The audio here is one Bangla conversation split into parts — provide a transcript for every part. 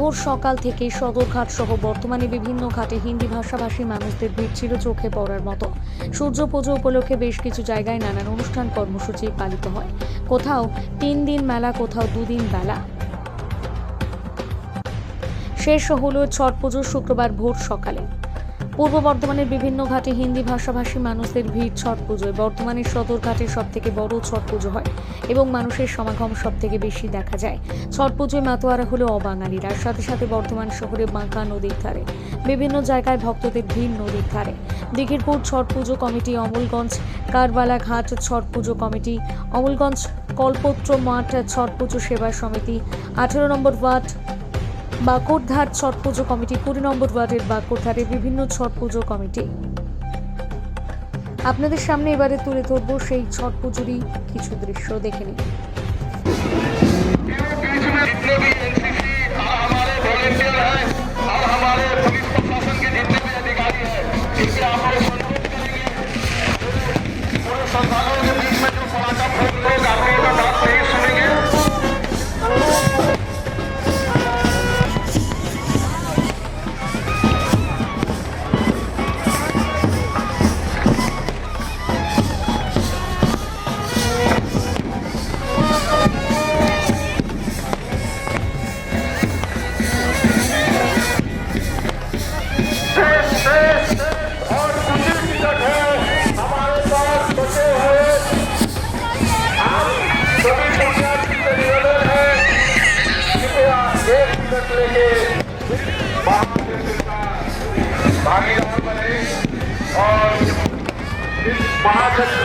ভোর সকাল থেকে সদরঘাট সহ বর্তমানে বিভিন্ন ঘাটে হিন্দি ভাষাভাষী মানুষদের ভিড় ছিল চোখে পড়ার মতো। সূর্য পুজো উপলক্ষে বেশ কিছু জায়গায় নানান অনুষ্ঠান কর্মসূচি পালিত হয়। কোথাও তিন দিন মেলা, কোথাও দুদিন বেলা। শেষ হল ছট পুজো শুক্রবার ভোর সকালে। পূর্ব বর্ধমানের বিভিন্ন ঘাটে হিন্দি ভাষাভাষী মানুষদের ভিড়, ছট পুজোয় বর্তমানের সদরঘাটে সব থেকে বড় ছট পুজো হয় এবং মানুষের সমাগম সব থেকে বেশি দেখা যায়। ছট পুজোয় মাতোয়ারা হলো অবাঙালিরা। সাথে সাথে বর্ধমান শহরে বাঁকা নদীর ধারে। বিভিন্ন জায়গায় ভক্তদের ভিড় নদীর ধারে। দিঘিরপুর ছট পুজো কমিটি অমলগঞ্জ, কারবালা ঘাট ছট পুজো কমিটি, অমলগঞ্জ কল্পত্র মাঠ ছট পুজো সেবা সমিতি, আঠেরো নম্বর ওয়ার্ড বাঁকুড়ধার ছট পুজো কমিটি কুড়ি নম্বর ওয়ার্ডের বাঁকুড়ধারে বিভিন্ন ছট পুজো কমিটি আপনাদের সামনে এবারে তুলে ধরবো সেই ছট পুজোরই কিছু দৃশ্য দেখে নিন बीच में जितने भी एनसीसी और हमारे वॉलेंटियर हैं और हमारे पुलिस प्रशासन से चिंता भागीदार बने और इस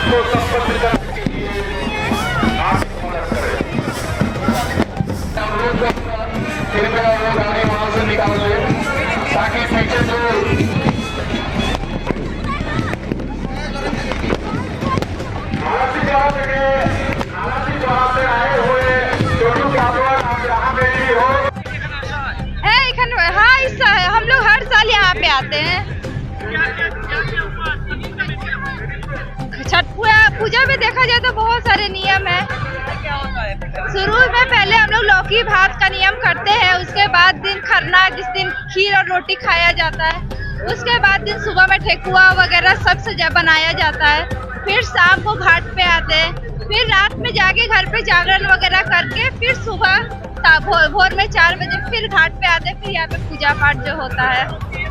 को संपन्न करने के लिए मदद करें कृपया वो गाड़ी वहाँ से निकाल ताकि पीछे पे आते हैं। छठ पूजा पूजा में देखा जाए तो बहुत सारे नियम है। शुरू में पहले हम लोग लौकी भात का नियम करते हैं, उसके बाद दिन खरना, जिस दिन खीर और रोटी खाया जाता है। उसके बाद दिन सुबह में ठेकुआ वगैरह सब सजा बनाया जाता है, फिर शाम को घाट पे आते हैं। फिर रात में जाके घर पे जागरण वगैरह करके फिर सुबह भोर भोर में चार बजे फिर घाट पे आते हैं, फिर यहाँ पे पूजा पाठ जो होता है।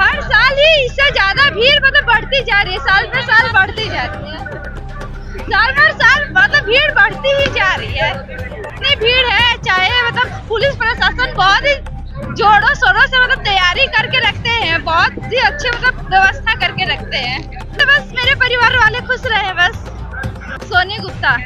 हर साल ही इससे ज़्यादा भीड़ मतलब बढ़ती जा रही है। साल पे साल बढ़ती जा रही है। साल भर साल मतलब भीड़ बढ़ती ही जा रही है। इतनी भीड़ है, चाहे मतलब पुलिस प्रशासन बहुत ही जोरों शोरों से मतलब तैयारी करके रखते हैं, बहुत ही अच्छे मतलब व्यवस्था करके रखते हैं। तो बस मेरे परिवार वाले खुश रहे, बस। सोनी गुप्ता।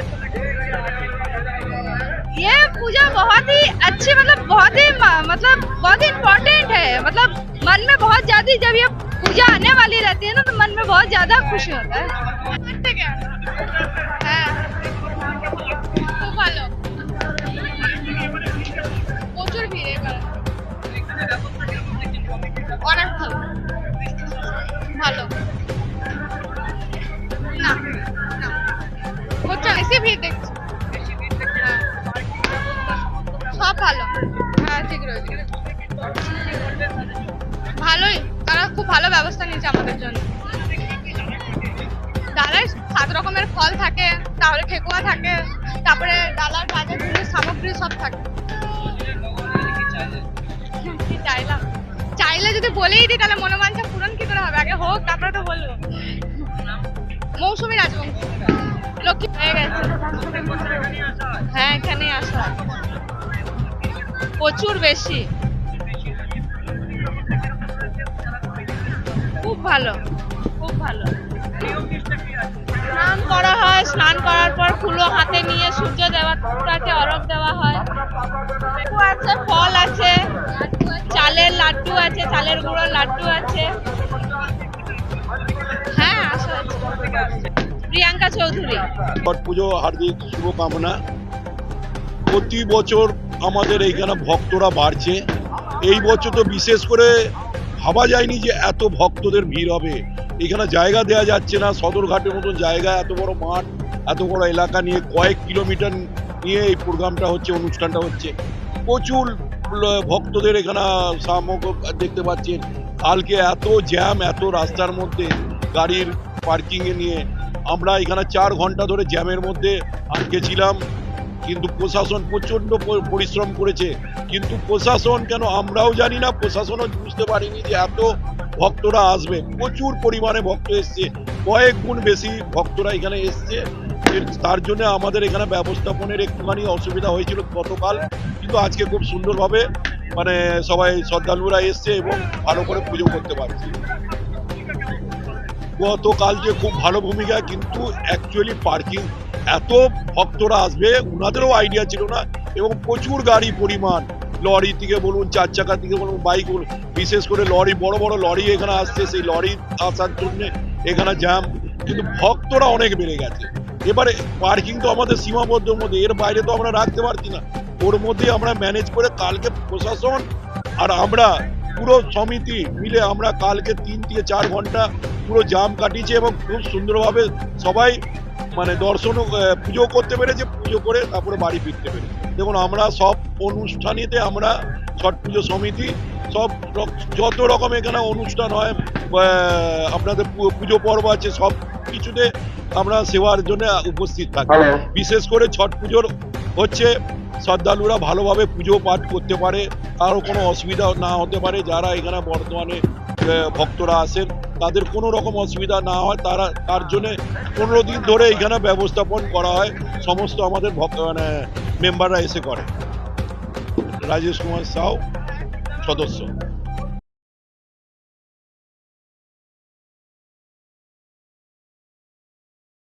पूजा बहुत ही अच्छी मतलब बहुत ही म- मतलब बहुत ही इम्पोर्टेंट है मतलब मन में बहुत ज्यादा जब ये पूजा आने वाली रहती है ना तो मन में बहुत ज्यादा खुशी होता है হ্যাঁ খুব ভালো প্রচুর ভিড় এবার অনেক ভালো ভালো না না হচ্ছে বেশি ভিড় দেখছি ভালো। হ্যাঁ ঠিক রয়েছে। ভালোই। তারা খুব ভালো ব্যবস্থা নিয়েছে আমাদের জন্য। ডালায় সাত রকমের ফল থাকে, তাহলে ঠেকুয়া থাকে, তারপরে ডালার বাজার সামগ্রী সব থাকে। চাইলাম? চাইলে যদি বলেই দিই, তাহলে মনোবাঞ্ছা পূরণ কি করে হবে? আগে হোক, তারপরে তো বলব। মৌসুমী রাজবংশ। লক্ষ্মী হয়ে গেছে হ্যাঁ এখানেই আসা প্রচুর বেশি। খুব ভালো খুব ভালো। স্নান করা হয়, স্নান করার পর ফুলো হাতে নিয়ে সূর্য দেবতাকে অরগ দেওয়া হয়। আছে, ফল আছে, চালের লাড্ডু আছে, চালের গুঁড়োর লাড্ডু আছে। হ্যাঁ প্রিয়াঙ্কা চৌধুরী। পুজো, হার্দিক, শুভকামনা। প্রতি বছর আমাদের এইখানে ভক্তরা বাড়ছে। এই বছর তো বিশেষ করে ভাবা যায়নি যে এত ভক্তদের ভিড় হবে। এখানে জায়গা দেওয়া যাচ্ছে না, সদরঘাটের মতন জায়গা, এত বড় মাঠ, এত বড় এলাকা নিয়ে কয়েক কিলোমিটার নিয়ে এই প্রোগ্রামটা হচ্ছে, অনুষ্ঠানটা হচ্ছে। প্রচুর ভক্তদের এখানে সামক দেখতে পাচ্ছেন। কালকে এত জ্যাম, এত রাস্তার মধ্যে গাড়ির পার্কিংয়ে নিয়ে আমরা এখানে চার ঘণ্টা ধরে জ্যামের মধ্যে আটকে ছিলাম। কিন্তু প্রশাসন প্রচণ্ড প- পরিশ্রম করেছে। কিন্তু প্রশাসন কেন আমরাও জানি না, প্রশাসনও বুঝতে পারিনি যে এত ভক্তরা আসবে। প্রচুর পরিমাণে ভক্ত এসছে। কয়েক গুণ বেশি ভক্তরা এখানে এসছে। তার জন্য আমাদের এখানে ব্যবস্থাপনের একটুখানি অসুবিধা হয়েছিল গতকাল। কিন্তু আজকে খুব সুন্দরভাবে মানে সবাই শ্রদ্ধালুরা এসছে এবং ভালো করে পুজো করতে পারছে। গতকাল যে খুব ভালো ভূমিকা, কিন্তু অ্যাকচুয়ালি পার্কিং এত ভক্তরা আসবে ওনাদেরও আইডিয়া ছিল না, এবং প্রচুর গাড়ি পরিমাণ। লরি থেকে বলুন, চার চাকা থেকে বলুন বাইক বলুন, বিশেষ করে লরি, বড় বড় লরি এখানে আসছে, সেই লরি আসার জন্য এখানে জ্যাম কিন্তু ভক্তরা অনেক বেড়ে গেছে। এবারে পার্কিং তো আমাদের সীমাবদ্ধর মধ্যে, এর বাইরে তো আমরা রাখতে পারছি না। ওর মধ্যে আমরা ম্যানেজ করে কালকে প্রশাসন আর আমরা পুরো সমিতি মিলে আমরা কালকে তিন থেকে চার ঘণ্টা পুরো জাম কাটিয়েছি এবং খুব সুন্দরভাবে সবাই মানে দর্শন পুজো করতে পেরেছে পুজো করে তারপরে বাড়ি ফিরতে পেরেছে। দেখুন আমরা সব অনুষ্ঠানেতে আমরা ছট পুজো সমিতি সব যত রকম এখানে অনুষ্ঠান হয় আপনাদের পুজো পর্ব আছে সব কিছুতে আমরা সেবার জন্য উপস্থিত থাকি। বিশেষ করে ছট পুজোর হচ্ছে শ্রদ্ধালুরা ভালোভাবে পুজো পাঠ করতে পারে কারও কোনো অসুবিধা না হতে পারে যারা এখানে বর্তমানে ভক্তরা আসেন তাদের কোনো রকম অসুবিধা না হয়। তারা, তার জন্যে পনেরো দিন ধরে এইখানে ব্যবস্থাপন করা হয়। সমস্ত আমাদের ভক্ত মানে মেম্বাররা এসে করে। রাজেশ কুমার সাউ, সদস্য।